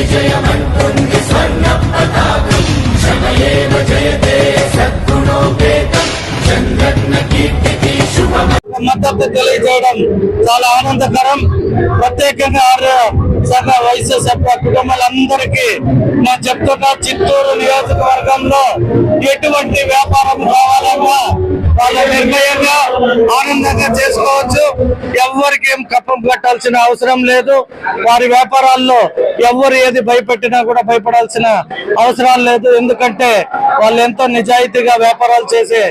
దిగ్విజయమంటుంది స్వర్ణ పతాకం క్షమయేవ జయతే సద్గుణోపేతం చంద్రన్న కీర్తికి శుభమ మద్దతు తెలియజేయడం చాలా ఆనందకరం ప్రత్యేకంగా ఆర్య సంఘ వైశ్య సభ్య కుటుంబాలందరికీ నేను చెప్తున్నా చిత్తూరు నియోజకవర్గంలో ఎటువంటి వ్యాపారం కావాలన్నా వాళ్ళ నిర్ణయంగా ఆనందంగా చేసుకోవచ్చు. ఎవరికి ఏం కప్పం కట్టాల్సిన అవసరం లేదు. వారి వ్యాపారాల్లో ఎవరు ఏది భయపెట్టినా కూడా భయపడాల్సిన అవసరం లేదు. ఎందుకంటే వాళ్ళు ఎంతో నిజాయితీగా వ్యాపారాలు చేసే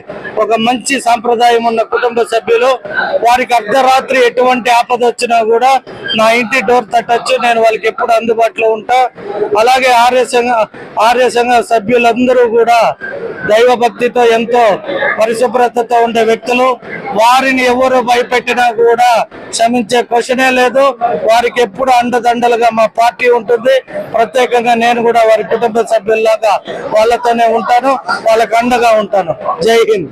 ఒక మంచి సాంప్రదాయం ఉన్న కుటుంబ సభ్యులు. వారికి అర్ధరాత్రి ఎటువంటి ఆపద వచ్చినా కూడా నా ఇంటి డోర్ తట్టచ్చు నేను వాళ్ళకి ఎప్పుడు అందుబాటులో ఉంటా. అలాగే ఆర్య సంఘ ఆర్య సంఘ సభ్యులందరూ కూడా దైవ భక్తితో ఎంతో పరిశుభ్రతతో ఉండే వ్యక్తులు. వారిని ఎవరు భయపెట్టినా కూడా క్షమించే క్వశ్చనే లేదు. వారికి ఎప్పుడు అండదండలుగా మా పార్టీ ఉంటుంది. ప్రత్యేకంగా నేను కూడా వారి కుటుంబ సభ్యుల్లాగా వాళ్ళతోనే ఉంటాను. వాళ్ళకు అండగా ఉంటాను. జై హింద్.